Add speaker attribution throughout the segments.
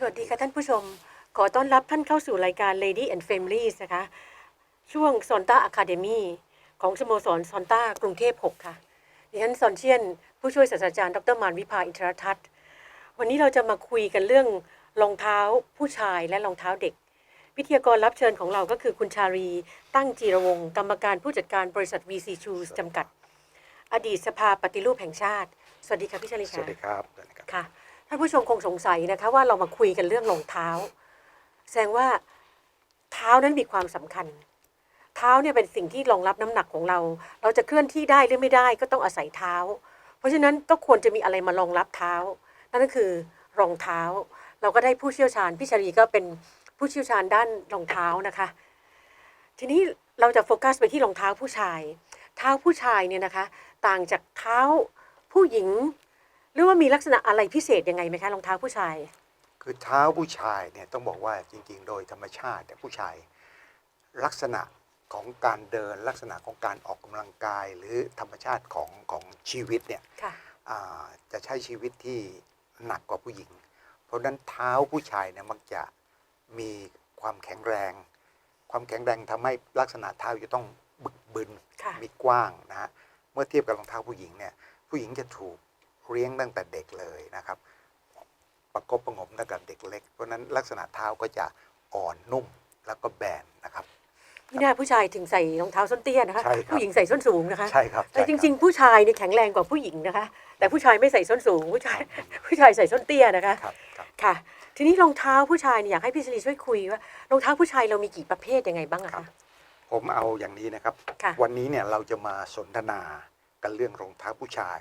Speaker 1: สวัสดีค่ะท่านผู้ชม ขอต้อนรับท่านเข้าสู่รายการ Lady and Families นะคะ ช่วงซอนต้าอะคาเดมีของสโมสรซอนต้ากรุงเทพ 6 ค่ะ ดิฉันซอนเชียน ผู้ช่วยศาสตราจารย์ ดรมานวิภาอินทรทัศน์ วันนี้เราจะมาคุยกันเรื่องรองเท้าผู้ชายและรองเท้าเด็ก วิทยากรรับเชิญของเราก็คือคุณชารี ตั้งจีรวงศ์กรรมการผู้จัดการบริษัท VC Shoes จำกัด อดีตสภาปฏิรูปแห่งชาติ สวัสดีค่ะพี่ชารี
Speaker 2: ส
Speaker 1: ค่ะ
Speaker 2: วัสดีครับสวัสดีครับ
Speaker 1: ค่ะ ท่านผู้ชมคงสงสัยนะคะว่าเรามาคุยกันเรื่องรองเท้า แสดงว่าเท้านั้นมีความสำคัญ เท้าเนี่ยเป็นสิ่งที่รองรับน้ำหนักของเรา เราจะเคลื่อนที่ได้หรือไม่ได้ก็ต้องอาศัยเท้า เพราะฉะนั้นก็ควรจะมีอะไรมารองรับเท้า นั่นก็คือรองเท้า เราก็ได้ผู้เชี่ยวชาญพี่ชรีก็เป็นผู้เชี่ยวชาญด้านรองเท้านะคะ ทีนี้เราจะโฟกัสไปที่รองเท้าผู้ชาย เท้าผู้ชายเนี่ยนะคะ ต่างจากเท้าผู้หญิง หรือว่ามีลักษณะอะไรพิเศษยังไงไหมคะรองเท้าผู้ชาย
Speaker 2: คือเท้าผู้ชายเนี่ยต้องบอกว่าจริง ๆ โดยธรรมชาติแต่ยผู้ชายลักษณะของการเดินลักษณะของการออกกำลังกายหรือธรรมชาติของของชีวิตเนี่ย
Speaker 1: ค่ะ
Speaker 2: อ่าจะใช้ชีวิตที่หนักกว่าผู้หญิง เพราะฉะนั้นเท้าผู้ชายเนี่ยมักจะมีความแข็งแรง ความแข็งแรงทำให้ลักษณะเท้าจะต้องบึกบึน
Speaker 1: ค่ะ
Speaker 2: มีกว้างนะฮะ เมื่อเทียบกับรองเท้าผู้หญิงเนี่ย ผู้หญิงจะถูก เลี้ยงตั้งแต่เด็กเลยนะครับ ประกบประหงมตั้งแต่เด็กเล็ก เพราะฉะนั้นลักษณะเท้าก็จะอ่อนนุ่มแล้วก็แบนนะครับ
Speaker 1: พี่นาผู้ชายถึงใส่รองเท้าส้นเตี้ยนะคะ
Speaker 2: ใช่ครับ
Speaker 1: ผู้หญิงใส่ส้นสูงนะคะ
Speaker 2: ใช่ครับ
Speaker 1: แต่จริง ๆ ผู้ชายเนี่ยแข็งแรงกว่าผู้หญิงนะคะ แต่ผู้ชายไม่ใส่ส้นสูง ผู้ชายผู้ชายใส่ส้นเตี้ยนะคะ
Speaker 2: ครับครับ
Speaker 1: ค่ะ ทีนี้รองเท้าผู้ชายเนี่ยอยากให้พี่ชลีช่วยคุยว่ารองเท้าผู้ชายเรามีกี่ประเภทยังไงบ้างอะ
Speaker 2: ครั
Speaker 1: คะ
Speaker 2: บผมเอาอย่างนี้นะครับ
Speaker 1: ค่ะ
Speaker 2: วันนี้เนี่ยเราจะมาสนทนากันเรื่องรองเท้าผู้ชาย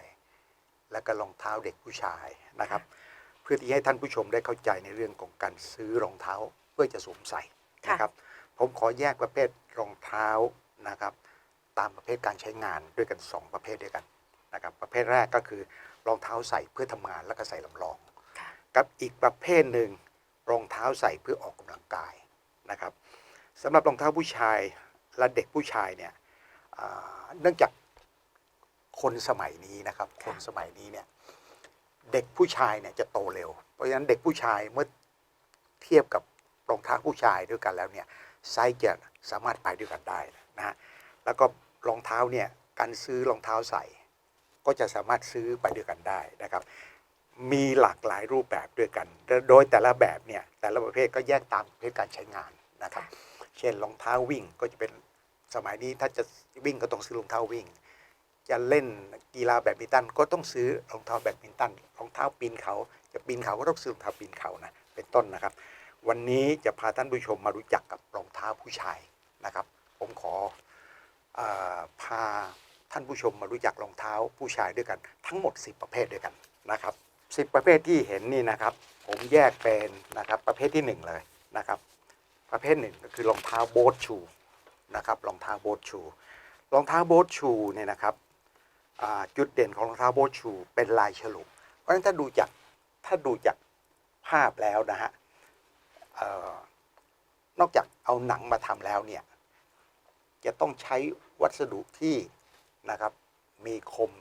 Speaker 2: และก็รองเท้าเด็กผู้ชายนะครับ เพื่อที่ให้ท่านผู้ชมได้เข้าใจในเรื่องของการซื้อรองเท้าเพื่อจะสวมใส่นะครับ ผมขอแยกประเภทรองเท้านะครับ ตามประเภทการใช้งานด้วยกัน 2 ประเภทด้วยกันนะครับ ประเภทแรกก็คือรองเท้าใส่เพื่อทำงานแล้วก็ใส่ลำลอง
Speaker 1: ค่ะ
Speaker 2: กับอีกประเภทหนึ่งรองเท้าใส่เพื่อออกกำลังกายนะครับสำหรับรองเท้าผู้ชายและเด็กผู้ชายเนี่ยอ่าเนื่องจาก คนสมัยนี้นะครับ คนสมัยนี้เนี่ยเด็กผู้ชายเนี่ยจะโตเร็ว เพราะฉะนั้นเด็กผู้ชายเมื่อเทียบกับรองเท้าผู้ชายด้วยกันแล้วเนี่ยไซส์จะสามารถไปด้วยกันได้นะฮะแล้วก็รองเท้าเนี่ยการซื้อรองเท้าใส่ ก็จะสามารถซื้อไปด้วยกันได้นะครับ มีหลากหลายรูปแบบด้วยกัน โดยแต่ละแบบเนี่ยแต่ละประเภทก็แยกตามประเภทการใช้งานนะครับ เช่นรองเท้าวิ่งก็จะเป็นสมัยนี้ถ้าจะวิ่งก็ต้องซื้อรองเท้าวิ่ง จะเล่นกีฬาแบดมินตันก็ต้องซื้อรองเท้าแบดมินตันรองเท้าปีนเขา จะปีนเขาก็ต้องซื้อรองเท้าปีนเขานะเป็นต้นนะครับ วันนี้จะพาท่านผู้ชมมารู้จักกับรองเท้าผู้ชายนะครับ ผมขอออพาท่านผู้ชมมารู้จักรองเท้าผู้ชายด้วยกัน ทั้งหมด 10 ประเภทด้วยกันนะครับ10 ประเภทที่เห็นนี่นะครับ ผมแยกเป็นนะครับประเภทที่หนึ่งเลยนะครับ ประเภทหนึ่งก็คือรองเท้าโบ๊ทชูนะครับรองเท้าโบ๊ทชูรองเท้าโบ๊ทชูเนี่ยนะครับ จุดเด่นของรองเท้าโบ๊ทชู เป็นลายฉลุเพราะฉะนั้นถ้าดูจากถ้าดูจากภาพแล้วนะฮะเอ่อนอกจากเอาหนังมาทำแล้วเนี่ย จะต้องใช้วัสดุที่นะครับ มีคม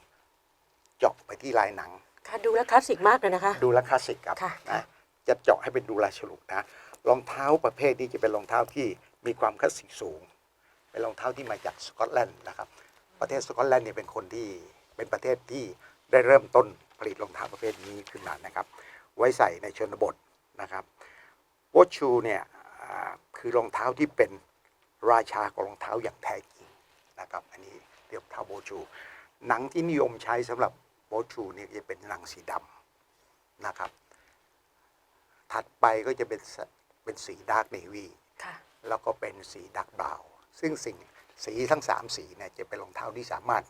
Speaker 2: เจาะไปที่ลายหนัง
Speaker 1: ค่ะดูแล้วคลาสสิกมากเลยนะคะ
Speaker 2: ดูแลวคลาสสิกครับ
Speaker 1: ค่ะ
Speaker 2: นะจะเจาะให้เป็นดูแลฉลุนะรองเท้าประเภทนี้จะเป็นรองเท้าที่มีความคลาสสิกสูง เป็นรองเท้าที่มาจากสกอตแลนด์นะครับ ประเทศสกอตแลนด์เนี่ยเป็นคนที่เป็นประเทศที่ได้เริ่มต้นผลิตรองเท้าประเภทนี้ขึ้นมานะครับ ไว้ใส่ในชนบทนะครับวอชชูเนี่ยอ่าคือรองเท้าที่เป็นราชาของรองเท้าอย่างแท้จริงนะครับ อันนี้เรียกรองเท้าโบชูหนังที่นิยมใช้สำหรับโบชูเนี่ยจะเป็นหนังสีดำนะครับ ถัดไปก็จะเป็นสเป็นสีดาร์กเนวี
Speaker 1: ค่ะ
Speaker 2: แล้วก็เป็นสีดักบราวน์ซึ่งสิ่ง สีทั้งสามสีเนี่ยจะเป็นรองเท้าที่สามารถ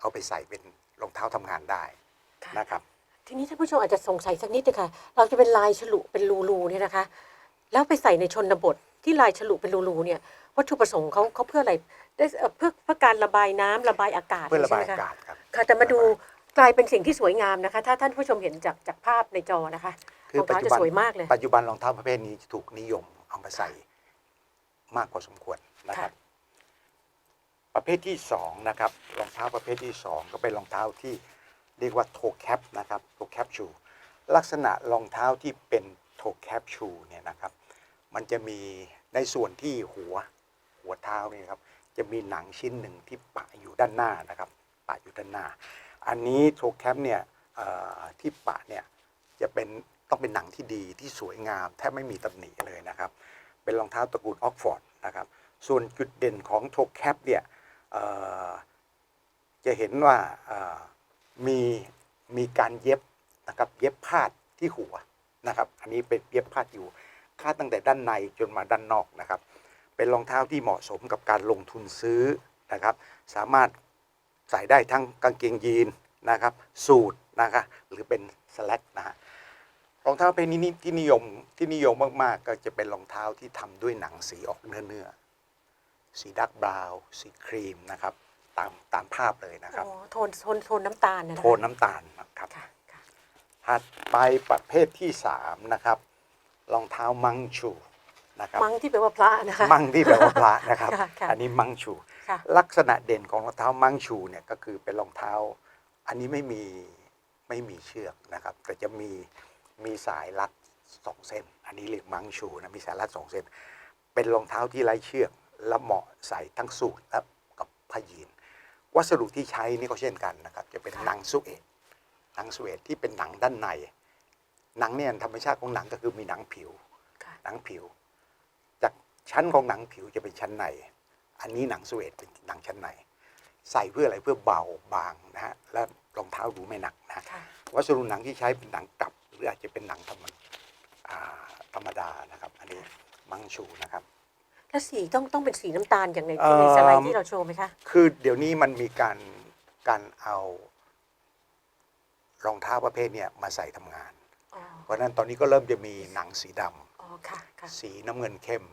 Speaker 2: เอาไปใส่เป็นรองเท้าทำงานได้
Speaker 1: ค่ะ
Speaker 2: นะครับ
Speaker 1: ทีนี้ท่านผู้ชมอาจจะสงสัยสักนิดนะคะเราจะเป็นลายฉลุเป็นรูๆเนี่ยนะคะ แล้วไปใส่ในชนบทที่ลายฉลุเป็นรูๆเนี่ยวัตถุประสงค์เขาเขาเพื่ออะไรได้เอ่อเพื่อเพื่อการระบายน้ำระบายอากาศ
Speaker 2: เพื่อระบาย
Speaker 1: ใช่ไหม
Speaker 2: อากาศครับ
Speaker 1: ค่ะแต่มาดูกลายเป็นสิ่งที่สวยงามนะคะ ถ้าท่านผู้ชมเห็นจากจากภาพในจอนะคะ
Speaker 2: คือ
Speaker 1: รอง
Speaker 2: ปัจ
Speaker 1: เท้า
Speaker 2: จุ
Speaker 1: จะ
Speaker 2: บัน
Speaker 1: สวยมากเลย
Speaker 2: ปัจจุบันรองเท้าประเภทนี้ถูกนิยมเอามาใส่มากกว่าสมควรนะครับ ประเภทที่สองนะครับรองเท้าประเภทที่สองก็เป็นรองเท้าที่เรียกว่าโทแคปนะครับโทแคปชูลักษณะรองเท้าที่เป็นโทแคปชูเนี่ยนะครับมันจะมีในส่วนที่หัวหัวเท้านี่ครับจะมีหนังชิ้นหนึ่งที่ปะอยู่ด้านหน้านะครับปะอยู่ด้านหน้า อันนี้โทแคปเนี่ยที่ปะเนี่ยจะเป็นต้องเป็นหนังที่ดีที่สวยงามแทบไม่มีตำหนิเลยนะครับ เป็นรองเท้าตระกูลออกฟอร์ดนะครับส่วนจุดเด่นของโทแคปเนี่ย จะเห็นว่ามีมีการเย็บนะครับเย็บพาดที่หัวนะครับ อันนี้เป็นเย็บพาดอยู่คาดตั้งแต่ด้านในจนมาด้านนอกนะครับ เป็นรองเท้าที่เหมาะสมกับการลงทุนซื้อนะครับ สามารถใส่ได้ทั้งกางเกงยีนนะครับ สูทนะครับหรือเป็นสแลกนะฮะรองเท้าเพนนี้ที่นิยมที่นิยมมากๆ ก็จะเป็นรองเท้าที่ทำด้วยหนังสีออกเนื้อเนื้อๆ สีดักบราวน์สีครีมนะครับตามตามภาพเลยนะครับ
Speaker 1: อ๋อโทนโทนโทนน้ำตาลนะะ
Speaker 2: โทนน้ำตาลนะครับ
Speaker 1: ค่ะค่ะ
Speaker 2: ถัดไปประเภทที่สามนะครับรองเท้ามังชูนะครับ
Speaker 1: มังที่แปลว่าพระนะคะ
Speaker 2: มังที่แปลว่าพระนะครับ
Speaker 1: ค่ะค่ะ
Speaker 2: อันนี้มังชู
Speaker 1: ค่ะ
Speaker 2: ลักษณะเด่นของรองเท้ามังชูเนี่ยก็คือเป็นรองเท้า อันนี้ไม่มีไม่มีเชือกนะครับแต่จะมีมีสายรัดสองเส้น อันนี้เรียกมังชูนะมีสายรัดสองเส้น เป็นรองเท้าที่ไร้เชือก และเหมาะใส่ทั้งสูทและกับผ้ายีน วัสดุที่ใช้นี่ก็เช่นกันนะครับ จะเป็นหนังสุเอตหนังสุเอตที่เป็นหนังด้านใน หนังเนี่ยธรรมชาติของหนังก็คือมีหนังผิว
Speaker 1: ค่ะ
Speaker 2: หนังผิว จากชั้นของหนังผิวจะเป็นชั้นใน อันนี้หนังสเวตเป็นหนังชั้นใน ใส่เพื่ออะไรเพื่อเบาบางนะฮะและรองเท้าดูไม่หนักนะฮะ
Speaker 1: ค่ะ
Speaker 2: วัสดุหนังที่ใช้เป็นหนังกลับ หรืออาจจะเป็นหนังธรรมอ่าธรรมดานะครับ อันนี้มังชูนะครับ
Speaker 1: แล้วสีต้องต้องเป็นสีน้ำตาลอย่างใน
Speaker 2: เอิ่ม
Speaker 1: ในสไลด์ที่เราโชว์ไหมคะ
Speaker 2: คือเดี๋ยวนี้มันมีการการเอารองเท้าประเภทเนี้ยมาใส่ทำงาน
Speaker 1: อ๋อ
Speaker 2: เพราะฉะนั้นตอนนี้ก็เริ่มจะมีหนังสีดำ
Speaker 1: อ๋อ ค่ะค่ะ
Speaker 2: สีน้ำเงินเข้ม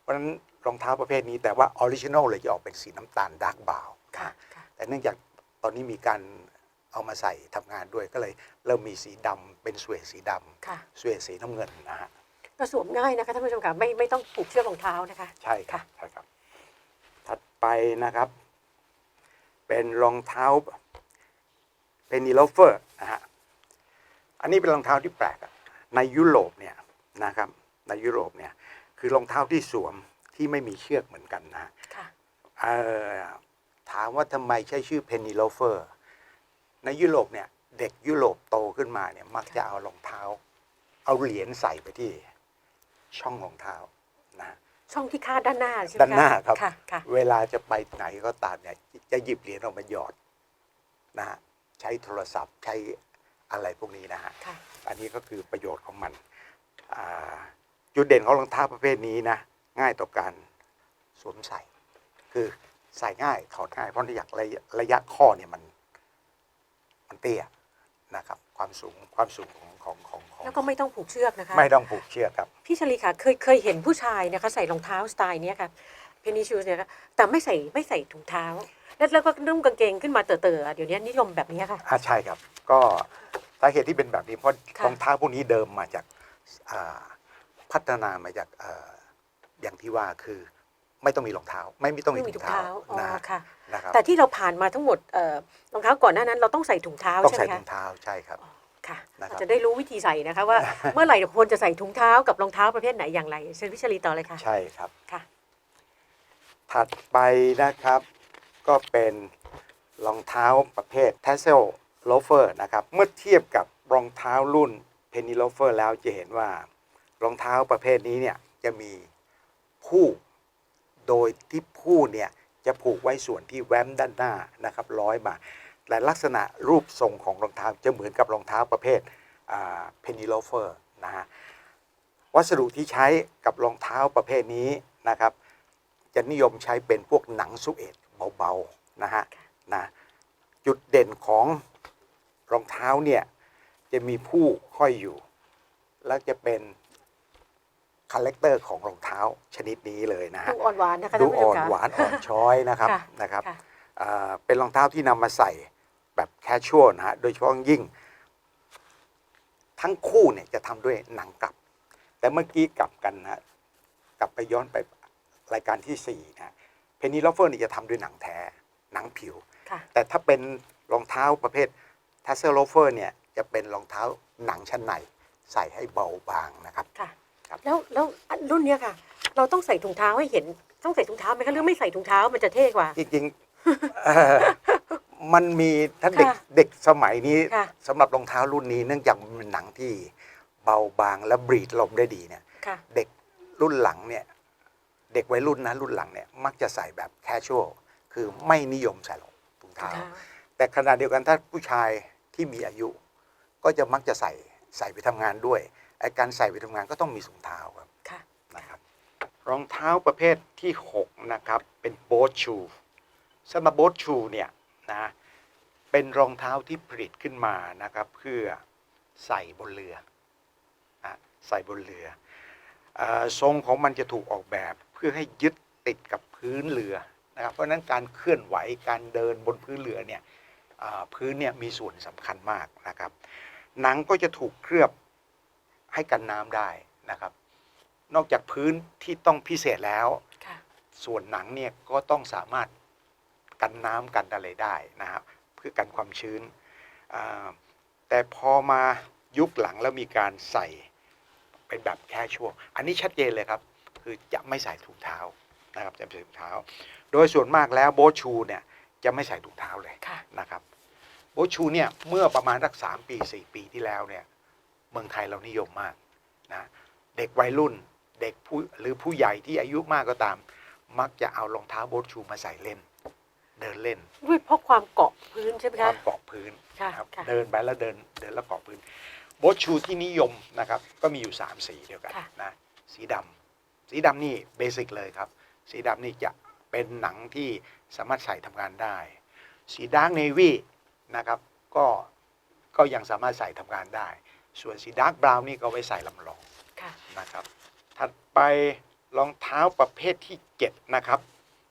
Speaker 2: เพราะฉะนั้นรองเท้าประเภทนี้แต่ว่าออริจินอลเลยจะออกเป็นสีน้ำตาลดาร์กบาว
Speaker 1: ค่ะค่ะ
Speaker 2: แต่เนื่องจากตอนนี้มีการเอามาใส่ทำงานด้วยก็เลยเริ่มมีสีดำเป็นสเวตสีด
Speaker 1: ค่ะำ
Speaker 2: สเวตสีน้ำเงินนะฮะ
Speaker 1: ก็ สวมง่ายนะคะท่านผู้ชมค่ะไม่ไม่ต้องผูกเชือกรองเท้านะคะ
Speaker 2: ใช่ครับ
Speaker 1: ค่ะ
Speaker 2: ใช่ครับ ถัดไปนะครับ เป็นรองเท้าเป็นนีโลเฟอร์นะฮะอันนี้เป็นรองเท้าที่แปลกอะในยุโรปเนี่ยนะครับ ในยุโรปเนี่ยคือรองเท้าที่สวมที่ไม่มีเชือกเหมือนกันนะฮะ
Speaker 1: ค่ะ
Speaker 2: เอ่อถามว่าทำไมใช้ชื่อเพนนีโลเฟอร์ในยุโรปเนี่ยเด็กยุโรปโตขึ้นมาเนี่ยมักจะเอารองเท้า เอาเหรียญใส่ไปที่ ช่องรองเท้านะ
Speaker 1: ช่องที่คาดด้านหน้าใช่ไหมคะ
Speaker 2: ด้านหน้าครับ
Speaker 1: ค่ะค่ะ
Speaker 2: เวลาจะไปไหนก็ตามเนี่ยจะหยิบเหรียญออกมาหยอดนะฮะใช้โทรศัพท์ใช้อะไรพวกนี้นะฮะ
Speaker 1: ค่ะ
Speaker 2: อันนี้ก็คือประโยชน์ของมันอ่าจุดเด่นของรองเท้าประเภทนี้นะง่ายต่อการสวมใส่ คือใส่ง่ายถอดง่ายเพราะอยากระยะระยะข้อเนี่ยมันมันเตี้ยนะครับ ความสูงความสูงของของของของ
Speaker 1: แล้วก็ไม่ต้องผูกเชือกนะคะ
Speaker 2: ไม่ต้องผูกเชือกครับ
Speaker 1: พี่ชลีค่ะเคยเคยเห็นผู้ชายนะคะใส่รองเท้าสไตล์เนี้ยค่ะเพนนีชูเนี่ยค่ะแต่ไม่ใส่ไม่ใส่ถุงเท้า แล้วแล้วก็นุ่งกางเกงขึ้นมาเต๋อๆเดี๋ยวนี้นิยมแบบนี้ค่ะ
Speaker 2: อ่าใช่ครับ ก็สาเหตุที่เป็นแบบนี้เพราะ
Speaker 1: ค่ะ
Speaker 2: รองเท้าพวกนี้เดิมมาจากอ่าพัฒนามาจากเอ่ออย่างที่ว่าคือ ไม่ต้องมีรองเท้า ไม่ไม่ต้องมี
Speaker 1: ไม่มี
Speaker 2: ถุ
Speaker 1: ถุ
Speaker 2: ง
Speaker 1: ง
Speaker 2: เท้า
Speaker 1: เท้าอ๋อ
Speaker 2: นะฮะ
Speaker 1: ค่ะ
Speaker 2: นะครับ
Speaker 1: แต่ที่เราผ่านมาทั้งหมดเอ่อรองเท้าก่อนหน้านั้นเราต้องใส่ถุงเท้า
Speaker 2: ต้อง
Speaker 1: ใช่ไห
Speaker 2: ใส่
Speaker 1: ม
Speaker 2: ถุ
Speaker 1: คะ
Speaker 2: งเท้าใช่ครับ
Speaker 1: ค่ะ
Speaker 2: นะครับ
Speaker 1: จะได้รู้วิธีใส่นะคะว่าเมื่อไหร่ควรจะใส่ถุงเท้ากับรองเท้าประเภทไหนอย่างไรเชิญพี่ชลีต่อเลยค่ะ
Speaker 2: ใช่ครับ
Speaker 1: ค่ะ
Speaker 2: ถัดไปนะครับก็เป็นรองเท้าประเภท t a s s e l loafer นะครับเมื่อเทียบกับรองเท้ารุ่น penny loafer แล้วจะเห็นว่ารองเท้าประเภทนี้เนี่ยจะมีผู้ โดยที่ผู้เนี่ยจะผูกไว้ส่วนที่แว้มด้านหน้านะครับร้อยมาแต่ลักษณะรูปทรงของรองเท้าจะเหมือนกับรองเท้าประเภทเพนนีโลเฟอร์นะฮะวัสดุที่ใช้กับรองเท้าประเภทนี้นะครับจะนิยมใช้เป็นพวกหนังสุเอตเบาๆนะฮะนะจุดเด่นของรองเท้าเนี่ยจะมีผู้ห้อยอยู่ แล้วจะเป็น คาแรคเตอร์ของรองเท้าชนิดนี้เลยนะฮะ
Speaker 1: ดูอ่อนหวานนะคะ
Speaker 2: ดู
Speaker 1: ท่านผู้ช
Speaker 2: อ่
Speaker 1: ม
Speaker 2: อน
Speaker 1: ค่ะ
Speaker 2: หวานอ่อนช้อยนะครับ
Speaker 1: ค่ะ
Speaker 2: นะครับ
Speaker 1: ค่ะ
Speaker 2: อ่าเป็นรองเท้าที่นำมาใส่แบบแคชชวลนะฮะโดยเฉพาะยิ่ง ทั้งคู่เนี่ยจะทำด้วยหนังกลับ แต่เมื่อกี้กลับกันนะฮะกลับไปย้อนไปรายการที่สี่นะเพนนีลอฟเฟอร์นี่จะทำด้วยหนังแท้หนังผิว
Speaker 1: ค่ะ
Speaker 2: แต่ถ้าเป็นรองเท้าประเภททัสเซอร์โลเฟอร์เนี่ยจะเป็นรองเท้าหนังชั้นในใส่ให้เบาบางนะครับ รุ่
Speaker 1: นเนี้ยค่ะ เราต้องใส่ถุงเท้าให้เห็น ต้องใส่ถุงเท้าไหมคะหรือไม่ใส่ถุงเท้ามันจะเท่กว่า
Speaker 2: จริงๆเอ่อมันมีถ้าเด็ก
Speaker 1: ค่ะ
Speaker 2: เด็กสมัยนี้
Speaker 1: ค่ะ
Speaker 2: สำหรับรองเท้ารุ่นนี้เนื่องจากมันเป็นหนังที่เบาบางและบรีดลมได้ดีเนี่ย
Speaker 1: ค่ะ
Speaker 2: เด็กรุ่นหลังเนี่ย เด็กวัยรุ่นนะรุ่นหลังเนี่ย มักจะใส่แบบแคชชวลคือไม่นิยมใส่รองถุง
Speaker 1: ถุง
Speaker 2: เท้า
Speaker 1: เท้า
Speaker 2: แต่ขณะเดียวกันถ้าผู้ชายที่มีอายุ ก็จะมักจะใส่ใส่ไปทำงานด้วยไอการใส่ไปทำงานก็ต้องมีถุงเท้าครับ
Speaker 1: ค่ะ
Speaker 2: นะครับ รองเท้าประเภทที่ 6 นะครับ เป็นโบ๊ทชูสำหรับโบ๊ทชูเนี่ยนะเป็นรองเท้าที่ผลิตขึ้นมานะครับ เพื่อใส่บนเรือนะใส่บนเรือออทรงของมันจะถูกออกแบบเพื่อให้ยึดติดกับพื้นเรือนะครับเพราะฉะนั้นการเคลื่อนไหวการเดินบนพื้นเรือเนี่ยพื้นเนี่ยมีส่วนสำคัญมากนะครับ หนังก็จะถูกเคลือบให้กันน้ำได้นะครับ นอกจากพื้นที่ต้องพิเศษแล้ว
Speaker 1: ค่ะ
Speaker 2: ส่วนหนังเนี่ยก็ต้องสามารถกันน้ำกันอะไรได้นะครับเพื่อกันความชื้นอ่าแต่พอมายุคหลังแล้วมีการใส่เป็นแบบแค่ช่วง อันนี้ชัดเจนเลยครับ คือจะไม่ใส่ถุงเท้านะครับจะไม่ใส่ถุงเท้า โดยส่วนมากแล้วโบทชูเนี่ยจะไม่ใส่ถุงเท้าเลย
Speaker 1: ค่ะ
Speaker 2: นะครับโบทชูเนี่ยเมื่อประมาณสักสามปีสี่ปีที่แล้วเนี่ยเมืองไทยเรานิยมมากนะเด็กวัยรุ่น เด็กผู้หรือผู้ใหญ่ที่อายุมากก็ตาม มักจะเอารองเท้าโบทชูมาใส่เล่น เดินเล่น
Speaker 1: ด้วยเพราะความเกาะพื้นใช่ไหม
Speaker 2: ควา
Speaker 1: คะ
Speaker 2: มเกาะพื้น
Speaker 1: ค่ะ
Speaker 2: นะครับ
Speaker 1: ค่ะ
Speaker 2: เดินไปแล้วเดินเดินแล้วเกาะพื้นโบทชูที่นิยมนะครับ ก็มีอยู่สามสีเดียวกัน
Speaker 1: ค่ะ
Speaker 2: นะสีดำสีดำนี่เบสิกเลยครับ สีดำนี่จะเป็นหนังที่สามารถใส่ทำงานได้ สีดาร์กเนวีนะครับก็ก็ยังสามารถใส่ทำงานได้ ส่วนสีดาร์กบราวน์นี่ก็ไว้ใส่ลำลอง
Speaker 1: ค่ะ
Speaker 2: นะครับ ถัดไปรองเท้าประเภทที่ 7 นะครับ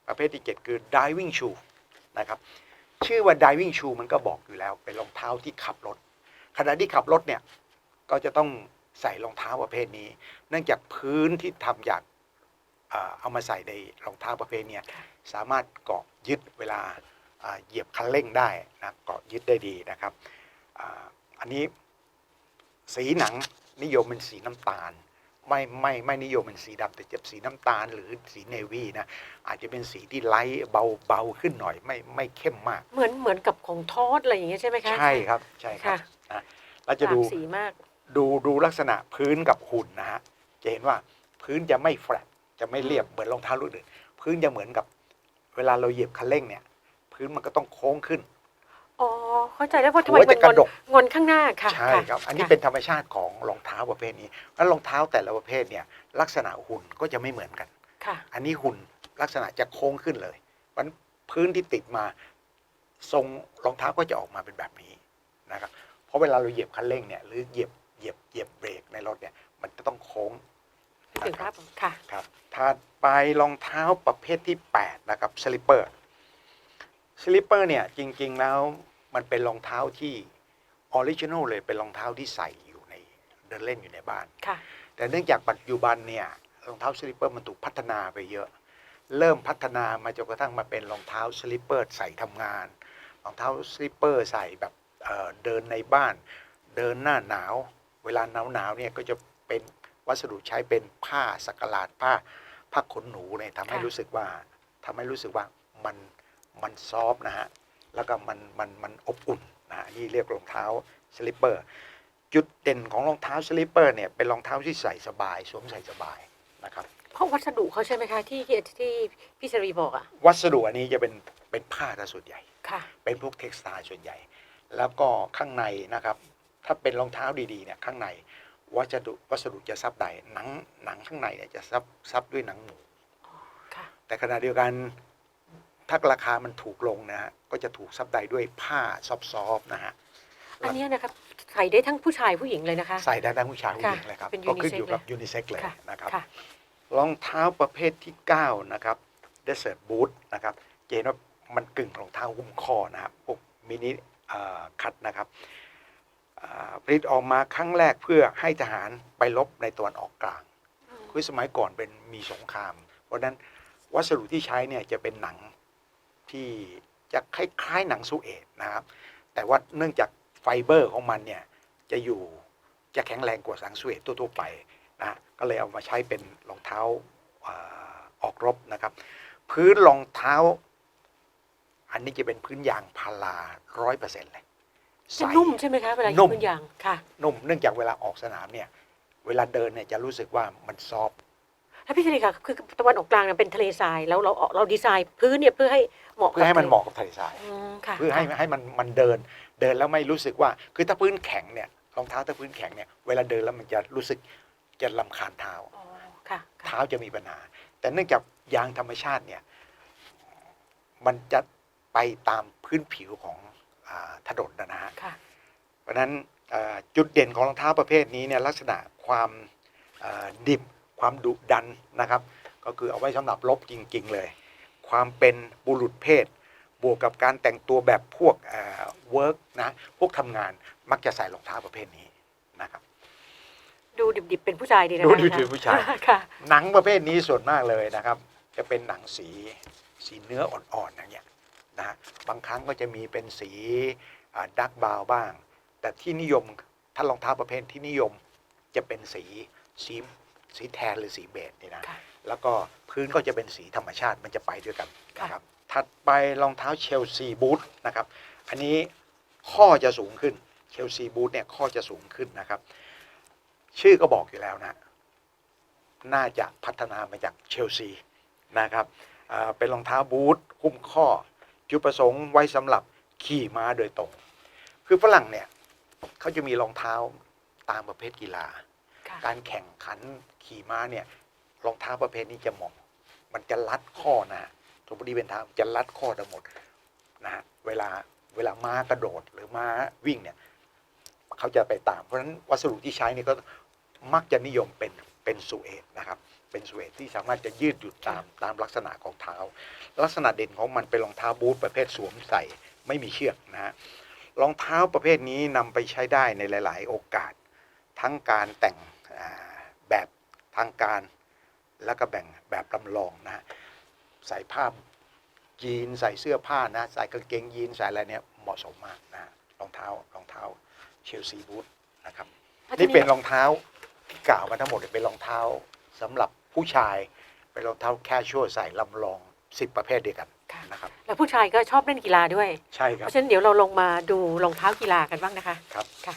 Speaker 2: ประเภทที่ 7 คือ diving shoe นะครับ ชื่อว่า diving shoe มันก็บอกอยู่แล้ว เป็นรองเท้าที่ขับรถ ขณะที่ขับรถเนี่ย ก็จะต้องใส่รองเท้าประเภทนี้ เนื่องจากพื้นที่ทำจากเอามาใส่ในรองเท้าประเภทเนี้ยสามารถเกาะยึดเวลาเหยียบคันเร่งได้นะเกาะยึดได้ดีนะครับออันนี้สีหนังนิยมเป็นสีน้ำตาล ไม่ไม่ไม่นิยมเป็นสีดำแต่จะสีน้ำตาลหรือสีเนวี่นะอาจจะเป็นสีที่ไลท์เบาเบาขึ้นหน่อยไม่ไม่เข้มมาก
Speaker 1: เหมือนเหมือนกับของทอดอะไรอย่างเงี้ยใช่ไหมคะ
Speaker 2: ใช่ครับใช่ครับ
Speaker 1: ค่ะ
Speaker 2: นะเราจะดู
Speaker 1: หลากสีมาก
Speaker 2: ดูดูลักษณะพื้นกับหุ่นนะฮะจะเห็นว่าพื้นจะไม่แฟลตจะไม่เรียบเหมือนรองเท้ารุ่นอื่นพื้นจะเหมือนกับ เวลาเราเหยียบคันเร่งเนี่ย พื้นมันก็ต้องโค้งขึ้น
Speaker 1: อ๋อเข้าใจแล้วเพราะทำ
Speaker 2: หั
Speaker 1: ไม
Speaker 2: ว
Speaker 1: มั
Speaker 2: จะ
Speaker 1: น
Speaker 2: ก
Speaker 1: งอ
Speaker 2: ระ
Speaker 1: น
Speaker 2: ดก
Speaker 1: งอนข้างหน้าค่ะ
Speaker 2: ใช่ครับ อันนี้
Speaker 1: ค่ะ
Speaker 2: เป็นธรรมชาติของรองเท้าประเภทนี้ แล้วรองเท้าแต่ละประเภทเนี่ยลักษณะหุ่นก็จะไม่เหมือนกัน
Speaker 1: ค่ะ
Speaker 2: อันนี้หุ่นลักษณะจะโค้งขึ้นเลยมันพื้นที่ติดมาทรงรองเท้าก็จะออกมาเป็นแบบนี้นะครับ เพราะเวลาเราเหยียบคันเร่งเนี่ยหรือเหยียบเหยียบเหยียบเบรกในรถเนี่ยมันจะต้องโค้ง
Speaker 1: พี่ถึงครับค่ะ
Speaker 2: ครับถัดไปรองเท้าประเภทที่ 8 นะครับสลิปเปอร์ สลิปเปอร์เนี่ยจริง ๆ แล้วมันเป็นรองเท้าที่ออริจินอลเลยเป็นรองเท้าที่ใส่อยู่ในเดินเล่นอยู่ในบ้าน
Speaker 1: ค่ะ
Speaker 2: แต่เนื่องจากปัจจุบันเนี่ยรองเท้าสลิปเปอร์มันถูกพัฒนาไปเยอะ เริ่มพัฒนามาจนกระทั่งมาเป็นรองเท้าสลิปเปอร์ใส่ทำงานรองเท้าสลิปเปอร์ใส่แบบเอ่อเดินในบ้าน เดินหน้าหนาว เวลาหนาวหนาวๆเนี่ยก็จะเป็นวัสดุใช้เป็นผ้าสักหลาดผ้าผ้าขนหนูเนี่ยทำให้
Speaker 1: ค่ะ
Speaker 2: รู้สึกว่าทำให้รู้สึกว่ามัน มันซอฟต์นะฮะ แล้วก็มันมันมันอบอุ่นนะฮะนี่เรียกรองเท้าสลิปเปอร์ จุดเด่นของรองเท้าสลิปเปอร์เนี่ยเป็นรองเท้าที่ใส่สบาย สวมใส่สบายนะครับ
Speaker 1: เพราะวัสดุเขาใช่ไหมคะที่ที่ที่พี่ชรีบอกอะ
Speaker 2: วัสดุอันนี้จะเป็นเป็นผ้าซะส่วนใหญ่
Speaker 1: ค่ะ
Speaker 2: เป็นพวกเท็กซ์ไทส่วนใหญ่ แล้วก็ข้างในนะครับ ถ้าเป็นรองเท้าดีๆเนี่ยข้างในวัสดุวัสดุจะซับใดหนังหนังข้างในเนี่ยจะซับซับด้วยหนังหมู
Speaker 1: ค่ะ
Speaker 2: แต่ขณะเดียวกัน ถ้าราคามันถูกลงนะฮะก็จะถูกซับใดด้วยผ้าซอฟๆนะฮะ
Speaker 1: อันเนี้ยนะครับใส่ได้ทั้งผู้ชายผู้หญิงเลยนะคะ
Speaker 2: ใส่ได้ทั้งผู้ชายผู้หญิง
Speaker 1: ค่ะ
Speaker 2: เลยครับ
Speaker 1: เป็น
Speaker 2: ก็ขึ้นอยู่กับ
Speaker 1: unisex
Speaker 2: ยูนิเซ็กเลย
Speaker 1: ค่ะ
Speaker 2: นะครับ
Speaker 1: ค่ะ
Speaker 2: รองเท้าประเภทที่ 9 นะครับ Desert Boot นะครับจะเห็นว่ามันกึ่งรองเท้าหุ้มข้อนะครับพวกมินิคัดนะครับอ่าผลิตออกมาครั้งแรกเพื่อให้ทหารไปรบในตะวันออกกลาง คือสมัยก่อนเป็นมีสงคราม เพราะฉะนั้นวัสดุที่ใช้เนี่ยจะเป็นหนัง ที่จะคล้ายๆหนังสุเอตนะครับแต่ว่าเนื่องจากไฟเบอร์ของมันเนี่ยจะอยู่จะแข็งแรงกว่าหนังสุเอตทั่วๆไปนะก็เลยเอามาใช้เป็นรองเท้าอ่าออกรบนะครับ พื้นรองเท้า อันนี้จะเป็นพื้นยางพาราร้อยเปอร์เซ็นต์เลย
Speaker 1: จะ
Speaker 2: ใส่
Speaker 1: นุ่มใช่ไหมคะเวลา
Speaker 2: นุ่
Speaker 1: ขี่
Speaker 2: ม
Speaker 1: บนยางค่ะ
Speaker 2: นุ่มเนื่องจากเวลาออกสนามเนี่ย เวลาเดินเนี่ยจะรู้สึกว่ามันซอฟต์
Speaker 1: แล้วพี่ชลีค่ะคือตะวันออกกลางเนี่ยเป็นทะเลทรายแล้วเราเราดีไซน์พื้นเนี่ยเพื่อให้เหมาะกับ
Speaker 2: เพื่อให้มันเหมาะกับทะเลทราย
Speaker 1: อืมค่ะ
Speaker 2: เพื่อให้ให้มันมันเดินเดินแล้วไม่รู้สึกว่า คือถ้าพื้นแข็งเนี่ยรองเท้าถ้าพื้นแข็งเนี่ยเวลาเดินแล้วมันจะรู้สึกจะลำคาญเท้า
Speaker 1: อ๋อค่ะค่ะ
Speaker 2: เท้าจะมีปัญหา แต่เนื่องจากยางธรรมชาติเนี่ย มันจะไปตามพื้นผิวของอาถนนนะฮะ
Speaker 1: ค่ะ
Speaker 2: เพราะฉะนั้นเอ่อจุดเด่นของรองเท้าประเภทนี้เนี่ยลักษณะความเอ่อดิบ ความดุดันนะครับ ก็คือเอาไว้สำหรับลบจริง ๆ เลย ความเป็นบุรุษเพศ บวกกับการแต่งตัวแบบพวกเวิร์กนะพวกทำงานมักจะใส่รองเท้าประเภทนี้นะครับ
Speaker 1: ดูดิบๆเป็นผู้ชายดีนะคะ
Speaker 2: ดูดิบๆเป็นผู้ชาย
Speaker 1: ค่ะ
Speaker 2: หนังประเภทนี้ส่วนมากเลยนะครับ จะเป็นหนังสีสีเนื้ออ่อนๆอย่างเงี้ยนะฮะบางครั้งก็จะมีเป็นสีดักบาวบ้าง แต่ที่นิยมถ้ารองเท้าประเภทที่นิยมจะเป็นสีสี สีแทนหรือสีเบจนี่นะ
Speaker 1: ค่ะ
Speaker 2: แล้วก็พื้นก็จะเป็นสีธรรมชาติมันจะไปด้วยกัน
Speaker 1: ค่ะ
Speaker 2: นะครับถัดไปรองเท้าเชลซีบูทนะครับอันนี้ข้อจะสูงขึ้นเชลซีบูทเนี่ยข้อจะสูงขึ้นนะครับ ชื่อก็บอกอยู่แล้วนะ น่าจะพัฒนามาจากเชลซีนะครับอ่าเป็นรองเท้าบูทหุ้มข้อ จุดประสงค์ไว้สำหรับขี่ม้าโดยตรง คือฝรั่งเนี่ยเขาจะมีรองเท้าตามประเภทกีฬา
Speaker 1: ค่ะ
Speaker 2: การแข่งขันขี่ม้าเนี่ยรองเท้าประเภทนี้จะเหมาะมันจะรัดข้อนะฮะสมมติเป็นเท้าจะรัดข้อทั้งหมดนะฮะเวลาเวลาม้ากระโดดหรือม้าวิ่งเนี่ยเขาจะไปตาม เพราะฉะนั้นวัสดุที่ใช้นี่ก็มักจะนิยมเป็นเป็นสูเอตนะครับ เป็นสูเอตที่สามารถจะยืดหยุ่นตามตามลักษณะของเท้า ลักษณะเด่นของมันเป็นรองเท้าบูทประเภทสวมใส่ไม่มีเชือกนะฮะรองเท้าประเภทนี้นำไปใช้ได้ในหลาย ๆ โอกาส ทั้งการแต่ง แบบทางการ แล้วก็แบ่งแบบลำลองนะฮะใส่ผ้ายีนใส่เสื้อผ้านะใส่กางเกงยีนใส่อะไรเนี่ยเหมาะสมมากนะฮะรองเท้ารองเท้าเชลซีบูทนะครับ
Speaker 1: แล้วจะ
Speaker 2: นี่
Speaker 1: มี
Speaker 2: เป็นรองเท้าที่กล่าวมาทั้งหมดเนี่ยเป็นรองเท้าสำหรับผู้ชายเป็นรองเท้าแคชชวลใส่ลำลองสิบประเภทเดียวกัน
Speaker 1: ค่ะ
Speaker 2: นะครับ
Speaker 1: แล้วผู้ชายก็ชอบเล่นกีฬาด้วย
Speaker 2: ใช่ค
Speaker 1: เพ
Speaker 2: รับ
Speaker 1: ราะฉะนั้นเดี๋ยวเราลงมาดูรองเท้ากีฬากันบ้างนะคะ
Speaker 2: ครับ
Speaker 1: ค่ะ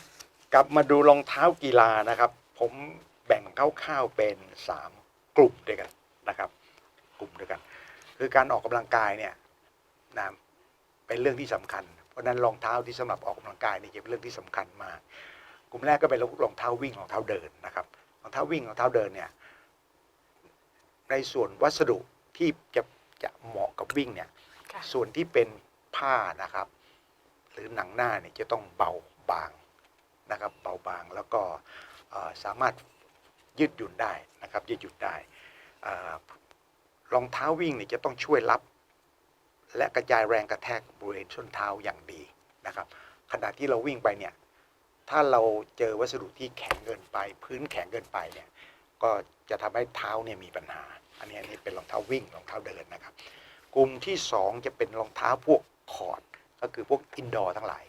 Speaker 2: กลับมาดูรองเท้ากีฬานะครับ ผมแบ่งคร่าวๆเป็นสามกลุ่มด้วยกันนะครับ กลุ่มด้วยกัน คือการออกกำลังกายเนี่ยนะเป็นเรื่องที่สำคัญ เพราะฉะนั้นรองเท้าที่สำหรับออกกำลังกายนี่จะเป็นเรื่องที่สำคัญมาก กลุ่มแรกก็เป็นรองเท้าวิ่งรองเท้าเดินนะครับรองเท้าวิ่งรองเท้าเดินเนี่ยในส่วนวัสดุที่จะจะเหมาะกับวิ่งเนี่ย
Speaker 1: ค่ะ
Speaker 2: ส่วนที่เป็นผ้านะครับ หรือหนังหน้าเนี่ยจะต้องเบาบางนะครับ เบาบางแล้วก็เอ่อ สามารถยืดหยุ่นได้นะครับยืดหยุ่นได้รองเท้าวิ่งเนี่ยจะต้องช่วยรับ และกระจายแรงกระแทกบริเวณส้นเท้าอย่างดีนะครับขณะที่เราวิ่งไปเนี่ยถ้าเราเจอวัสดุที่แข็งเกินไป พื้นแข็งเกินไปเนี่ยก็จะทำให้เท้าเนี่ยมีปัญหา อันนี้อันนี้เป็นรองเท้าวิ่งรองเท้าเดินนะครับ กลุ่มที่สองจะเป็นรองเท้าพวกคอร์ดก็คือพวกอินดอร์ทั้งหลาย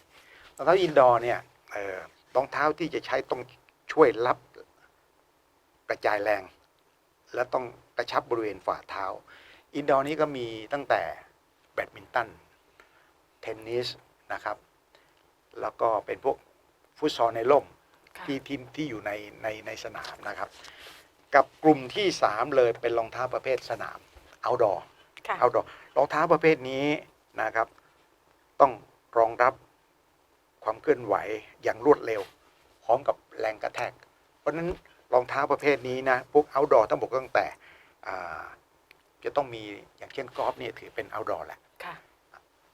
Speaker 2: รองเท้าอินดอร์เนี่ยเอ่อรองเท้าที่จะใช้ต้อง ช่วยรับกระจายแรง และต้องกระชับบริเวณฝ่าเท้า อินดอร์นี้ก็มีตั้งแต่แบดมินตัน เทนนิสนะครับ แล้วก็เป็นพวกฟุตซอลในร่ม
Speaker 1: ค่ะ
Speaker 2: ที่ที่ที่อยู่ในในในสนามนะครับ กับกลุ่มที่สามเลยเป็นรองเท้าประเภทสนาม outdoor
Speaker 1: ค่ะ
Speaker 2: เอาดรองเท้าประเภทนี้นะครับ ต้องรองรับความเคลื่อนไหวอย่างรวดเร็ว พร้อมกับแรงกระแทก เพราะฉะนั้นรองเท้าประเภทนี้นะพวก outdoor ทั้งหมดตั้งแต่อ่าจะต้องมีอย่างเช่นกอล์ฟเนี่ยถือเป็น outdoor แหละ
Speaker 1: ค่ะ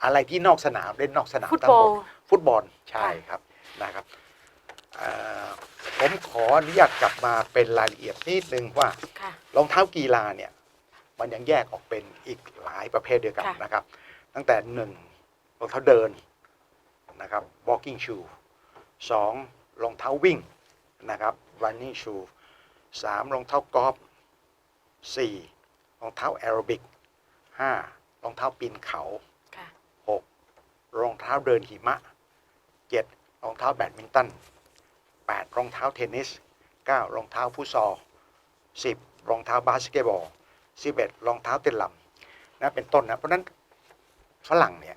Speaker 2: อะไรที่นอกสนามเล่นนอกสนาม
Speaker 1: ฟุต
Speaker 2: ทั้
Speaker 1: บ
Speaker 2: ง
Speaker 1: อ
Speaker 2: หม
Speaker 1: ล
Speaker 2: ดฟุตบอลใช่
Speaker 1: ค่ะ
Speaker 2: ครับนะครับเอ่อผมขออนุญาตกลับมาเป็นรายละเอียดนิดนึงว่า
Speaker 1: ค่ะ
Speaker 2: รองเท้ากีฬาเนี่ยมันยังแยกออกเป็นอีกหลายประเภทเดียวกัน
Speaker 1: ค่ะ
Speaker 2: นะครับ ตั้งแต่หนึ่งรองเท้าเดินนะครับ walking shoe สอง รองเท้าวิ่งนะครับ running shoe สามรองเท้ากอล์ฟสี่รองเท้าแอโรบิกห้ารองเท้าปีนเขา
Speaker 1: ค่ะ
Speaker 2: หกรองเท้าเดินหิมะเจ็ดรองเท้าแบดมินตันแปดรองเท้าเทนนิสเก้ารองเท้าฟุตซอล10รองเท้าบาสเกตบอล11รองเท้าเต้นลำนะเป็นต้นนะเพราะฉะนั้นฝรั่งเนี่ย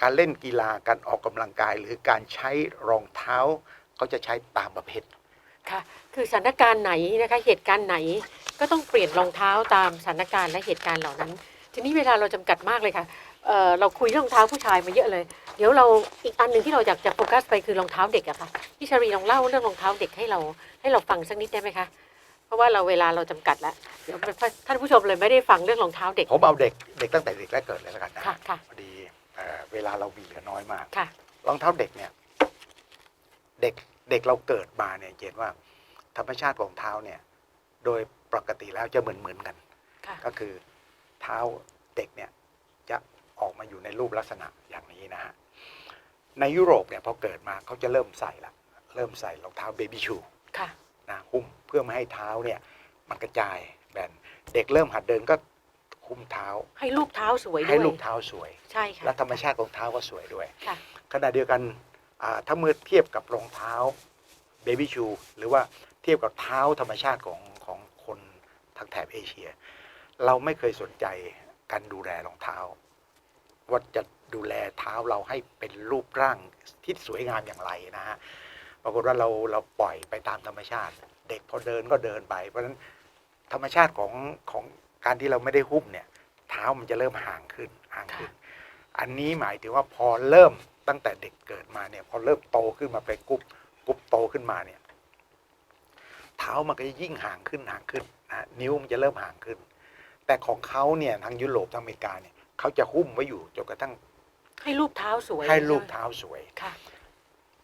Speaker 2: การเล่นกีฬาการออกกำลังกายหรือการใช้รองเท้า เขาจะใช้ตามประเภท
Speaker 1: ค่ะ คือสถานการณ์ไหนนะคะ เหตุการณ์ไหนก็ต้องเปลี่ยนรองเท้าตามสถานการณ์และเหตุการณ์เหล่านั้น ทีนี้เวลาเราจำกัดมากเลยค่ะเอ่อเราคุยเรื่องรองเท้าผู้ชายมาเยอะเลย เดี๋ยวเราอีกอันหนึ่งที่เราอยากจะโฟกัสไปคือรองเท้าเด็กอะค่ะพี่ชารีลองเล่าเรื่องรองเท้าเด็กให้เราให้เราฟังสักนิดได้ไหมคะเพราะว่าเราเวลาเราจำกัดแล้วเดี๋ยวท่านผู้ชมเลยไม่ได้ฟังเรื่องรองเท้าเด็ก
Speaker 2: ผมเอาเด็กเด็กตั้งแต่เด็กแรกเกิดเลยแล้วกันนะ
Speaker 1: ค่ะค่ะ
Speaker 2: พอดีเอ่อเวลาเรามีเหลือน้อยมาก
Speaker 1: ค่ะ
Speaker 2: รองเท้าเด็กเนี่ย เด็กเด็กเราเกิดมาเนี่ยเห็นว่า ธรรมชาติของเท้าเนี่ย โดยปกติแล้วจะเหมือนเหมือนๆกัน
Speaker 1: ค่ะ
Speaker 2: ก็คือเท้าเด็กเนี่ยจะออกมาอยู่ในรูปลักษณะอย่างนี้นะฮะในยุโรปเนี่ยพอเกิดมาเขาจะเริ่มใส่ละเริ่มใส่รองเท้าเบบี้ชู
Speaker 1: ค่ะ
Speaker 2: นะหุ้มเพื่อไม่ให้เท้าเนี่ยมันกระจายแบนเด็กเริ่มหัดเดินก็หุ้มเท้า
Speaker 1: ให้ลูกเท้าสวยด้วย
Speaker 2: ให้ลูกเท้าสวย
Speaker 1: ใช่ค่ะ
Speaker 2: และธรรมชาติของเท้าก็สวยด้วย
Speaker 1: ค่ะ
Speaker 2: ขณะเดียวกันอ่า ถ้าเมื่อเทียบกับรองเท้าเบบี้ชูหรือว่าเทียบกับเท้าธรรมชาติของของคนทางแถบเอเชีย เราไม่เคยสนใจการดูแลรองเท้า ว่าจะดูแลเท้าเราให้เป็นรูปร่างที่สวยงามอย่างไรนะฮะปรากฏว่าเราเราปล่อยไปตามธรรมชาติ เด็กพอเดินก็เดินไป เพราะฉะนั้นธรรมชาติของของการที่เราไม่ได้หุ้มเนี่ย เท้ามันจะเริ่มห่างขึ้นห่างขึ้น อันนี้หมายถึงว่าพอเริ่ม ตั้งแต่เด็กเกิดมาเนี่ยพอเริ่มโตขึ้นมาเป็นกรุ๊ปกรุ๊ปโตขึ้นมาเนี่ยเท้ามันก็จะยิ่งห่างขึ้นห่างขึ้นนะนิ้วมันจะเริ่มห่างขึ้น แต่ของเขาเนี่ยทางยุโรปทางอเมริกาเนี่ยเขาจะหุ้มไว้อยู่จนกระทั่ง
Speaker 1: ให้รูปเท้าสวย
Speaker 2: ให้รูปเท้าสวย
Speaker 1: ค่ะ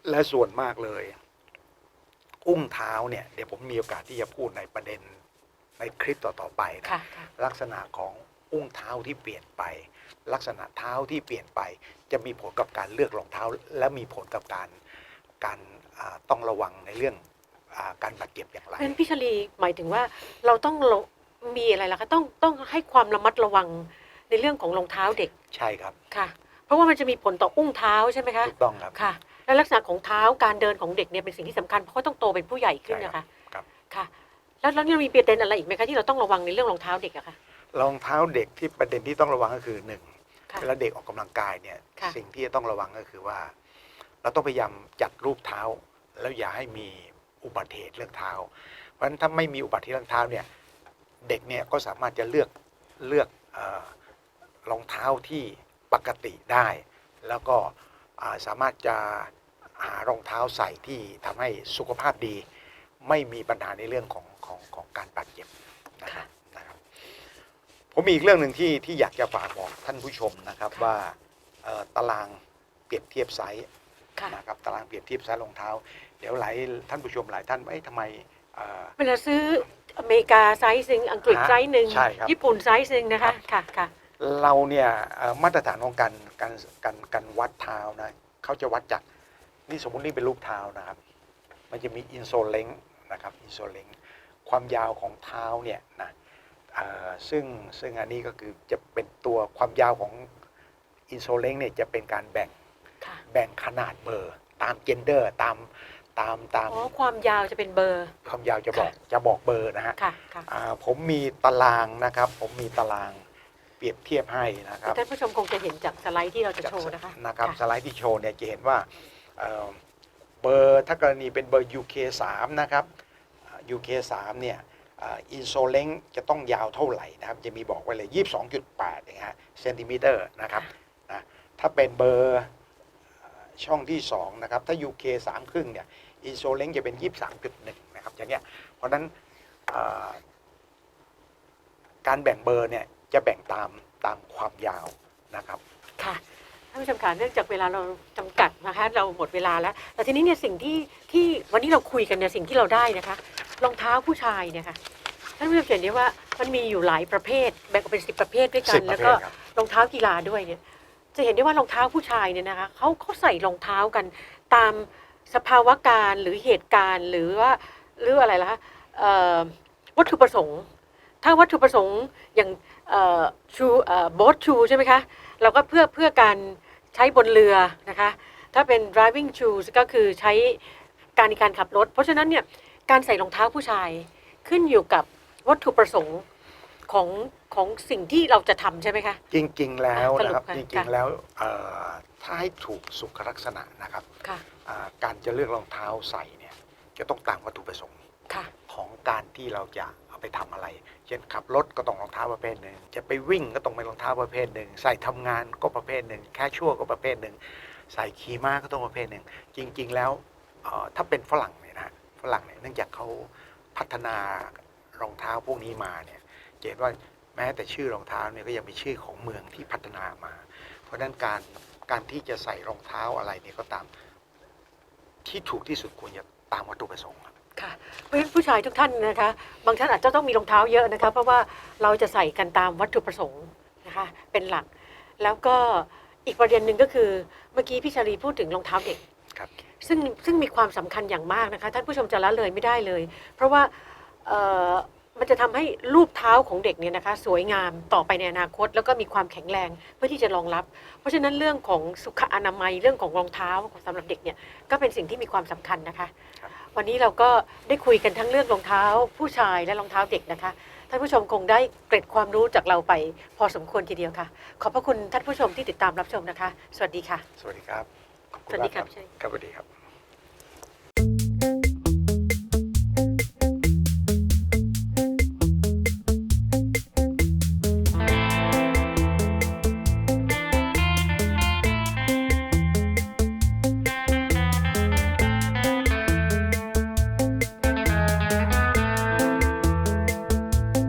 Speaker 2: และส่วนมากเลย อุ้งเท้าเนี่ยเดี๋ยวผมมีโอกาสที่จะพูดในประเด็นในคลิปต่อๆไปนะ
Speaker 1: ค่ะค่ะ
Speaker 2: ลักษณะของ อุ้งเท้าที่เปลี่ยนไป ลักษณะเท้าที่เปลี่ยนไป จะมีผลกับการเลือกรองเท้า และมีผลกับการการอ่าต้องระวังในเรื่องอาการบาดเจ็บอย่างไร
Speaker 1: เพราะฉะนั้นพี่ชลีหมายถึงว่าเราต้องระมีอะไรล่ะคะต้องต้องให้ความระมัดระวังในเรื่องของรองเท้าเด็ก
Speaker 2: ใช่ครับ
Speaker 1: ค่ะ เพราะว่ามันจะมีผลต่ออุ้งเท้าใช่ไหมคะ
Speaker 2: ถูกต้องครับ
Speaker 1: ค่ะ และลักษณะของเท้าการเดินของเด็กเนี่ยเป็นสิ่งที่สำคัญเพราะเขาต้องโตเป็นผู้ใหญ่ขึ้น
Speaker 2: ใช่
Speaker 1: นะ
Speaker 2: ครั
Speaker 1: คะ
Speaker 2: บครับ
Speaker 1: ค่ะ แล้วแล้วยังมีประเด็นอะไรอีกไหมคะที่เราต้องระวังในเรื่องรองเท้าเด็กอะคะ
Speaker 2: รองเท้าเด็กที่ประเด็นที่ต้องระวังก็คือหนึ่ง
Speaker 1: ค่ะ
Speaker 2: เวลาเด็กออกกำลังกายเนี่ย
Speaker 1: ค่ะ
Speaker 2: สิ่งที่จะต้องระวังก็คือว่า เราต้องพยายามจัดรูปเท้า แล้วอย่าให้มีอุบัติเหตุเรื่องเท้า เพราะฉะนั้นถ้าไม่มีอุบัติเหตุเรื่องเท้าเนี่ยเด็กเนี่ยก็สามารถจะเลือกเลือกเออรองเท้าที่ปกติได้ แล้วก็อ่าสามารถจะหารองเท้าใส่ที่ทำให้สุขภาพดี ไม่มีปัญหาในเรื่องของของของการบาดเจ็บนะครับนะครับ ผมมีอีกเรื่องหนึ่งที่ที่อยากจะฝากบอกท่านผู้ชมนะครับ
Speaker 1: ค่ะ
Speaker 2: ว่าเอ่อตารางเปรียบเทียบไซส์
Speaker 1: ค่ะ
Speaker 2: นะครับตารางเปรียบเทียบไซส์รองเท้า เดี๋ยวหลายท่านผู้ชมหลายท่านเอ้ยทำไมเอ่อ
Speaker 1: เวลาซื้ออเมริกาไซส์หนึ่งอังกฤษ
Speaker 2: ฮะ
Speaker 1: ไซส์หนึ่ง
Speaker 2: ใช่ครับ
Speaker 1: ญี่ปุ่นไซส์หนึ่งนะ
Speaker 2: ครั
Speaker 1: คะ
Speaker 2: บ
Speaker 1: ค่ะค่ะ
Speaker 2: เราเนี่ยเอ่อมาตรฐานของการการการการวัดเท้านะเขาจะวัดจากนี่สมมุตินี่เป็นรูปเท้านะครับ มันจะมีอินโซเลงนะครับอินโซเลงความยาวของเท้าเนี่ยนะเอ่อ ซึ่งซึ่งอันนี้ก็คือจะเป็นตัวความยาวของอินโซเลงเนี่ยจะเป็นการแบ่ง
Speaker 1: ค่ะ
Speaker 2: แบ่งขนาดเบอร์ ตามเจนเดอร์ตามตามตาม
Speaker 1: อ๋อความยาวจะเป็นเบอร์
Speaker 2: ความยาวจะบอก
Speaker 1: ค่ะ
Speaker 2: จะบอกเบอร์นะฮะ
Speaker 1: ค่ะค่ะ
Speaker 2: อ่าผมมีตารางนะครับ ผมมีตารางเปรียบเทียบให้นะครับ
Speaker 1: ท่านผู้ชมคงจะเห็นจากสไลด์ที่เราจะโชว์นะคะ
Speaker 2: นะครับ
Speaker 1: ค่ะ
Speaker 2: สไลด์ที่โชว์เนี่ยจะเห็นว่าเอ่อเบอร์ถ้ากรณีเป็นเบอร์ UK 3 นะครับอ่า UK 3 เนี่ย อินโซเลงจะต้องยาวเท่าไหร่นะครับ จะมีบอกไว้เลย 22.8นะฮะเซนติเมตรนะครับนะถ้าเป็นเบอร์ช่องที่ 2 นะครับ ถ้า UK 3 ครึ่งเนี่ยอินโซเลงจะเป็น 23.1 นะครับอย่างเงี้ยเพราะนั้นการแบ่งเบอร์เนี่ยจะแบ่งตามตามความยาวนะครับ
Speaker 1: ค่ะท่านผู้ชมค่ะเนื่องจากเวลาเราจำกัดนะคะเราหมดเวลาแล้วแต่ทีนี้เนี่ยสิ่งที่ที่วันนี้เราคุยกันเนี่ยสิ่งที่เราได้นะคะรองเท้าผู้ชายเนี่ยค่ะานผู้ชมจะเห็นได้ว่ามันมีอยู่หลายประเภทแบ่งออกเป็นสิบประเภทด้วยกั
Speaker 2: สิ
Speaker 1: น
Speaker 2: บป
Speaker 1: แล้
Speaker 2: ระ
Speaker 1: ว
Speaker 2: เภ
Speaker 1: ก็
Speaker 2: ทครับ
Speaker 1: รองเท้ากีฬาด้วยเนี่ยจะเห็นได้ว่ารองเท้าผู้ชายเนี่ยนะคะเขาเขาใส่รองเท้ากันตามสภาวะการหรือเหตุการณ์หรือว่าหรืออะไรล่ะคะเอ่อวัตถุประสงค์ ถ้าวัตถุประสงค์อย่างชูโบ๊ทชูใช่ไหมคะเราก็เพื่อเพื่อการใช้บนเรือนะคะถ้าเป็น driving shoes ก็คือใช้การในการขับรถ เพราะฉะนั้นเนี่ยการใส่รองเท้าผู้ชายขึ้นอยู่กับ วัตถุประสงค์ของของสิ่งที่เราจะทำใช่ไหมคะ
Speaker 2: จริง ๆ แล้ว
Speaker 1: อะสรุป
Speaker 2: นะครับ
Speaker 1: ค่ะ
Speaker 2: จริ
Speaker 1: ค่ะ
Speaker 2: งๆ แล้วเอ่อถ้าให้ถูกสุขลักษณะนะครับ
Speaker 1: ค่ะ
Speaker 2: อ่าการจะเลือกรองเท้าใส่เนี่ยจะต้องตามวัตถุประสงค์
Speaker 1: ค่ะ
Speaker 2: ของการที่เราจะเอาไปทำอะไร เช่นขับรถก็ต้องรองเท้าประเภทหนึ่ง จะไปวิ่งก็ต้องเป็นรองเท้าประเภทหนึ่ง ใส่ทำงานก็ประเภทหนึ่ง แค่ชั่วก็ประเภทหนึ่ง ใส่ขี่ม้าก็ต้องประเภทหนึ่ง จริง ๆ แล้วเอ่อถ้าเป็นฝรั่งเนี่ยนะฮะฝรั่งเนี่ยเนื่องจากเขาพัฒนา รองเท้าพวกนี้มาเนี่ยจะเห็นว่าแม้แต่ชื่อรองเท้าเนี่ยก็ยังมีชื่อของเมืองที่พัฒนามา เพราะฉะนั้นการการที่จะใส่รองเท้าอะไรเนี่ยก็ตามที่ถูกที่สุดควรจะตามวัตถุประสงค์ครับ
Speaker 1: ค่ะเพราะฉะนั้นผู้ชายทุกท่านนะคะ บางท่านอาจจะต้องมีรองเท้าเยอะนะคะ เพราะว่าเราจะใส่กันตามวัตถุประสงค์นะคะเป็นหลัก แล้วก็อีกประเด็นหนึ่งก็คือเมื่อกี้พี่ชาลีพูดถึงรองเท้าเด็ก
Speaker 2: ครับ
Speaker 1: ซึ่งซึ่งมีความสำคัญอย่างมากนะคะ ท่านผู้ชมจะละเลยไม่ได้เลย เพราะว่าเอ่อ มันจะทำให้รูปเท้าของเด็กเนี่ยนะคะ สวยงามต่อไปในอนาคต แล้วก็มีความแข็งแรงเพื่อที่จะรองรับ เพราะฉะนั้นเรื่องของสุขอนามัยเรื่องของรองเท้าสำหรับเด็กเนี่ยก็เป็นสิ่งที่มีความสำคัญนะคะ
Speaker 2: ครับ
Speaker 1: วันนี้เราก็ได้คุยกันทั้งเรื่องรองเท้า ผู้ชายและรองเท้าเด็กนะคะท่านผู้ชมคงได้เกร็ดความรู้จากเราไปพอสมควรทีเดียวค่ะ ขอบพระคุณท่านผู้ชมที่ติดตามรับชมนะคะ สวัสดีค่ะ
Speaker 2: สวัสดีครับขอบคุณ
Speaker 1: สวัสดี
Speaker 2: มาก
Speaker 1: ครับ
Speaker 2: ครับสวัสดีครับ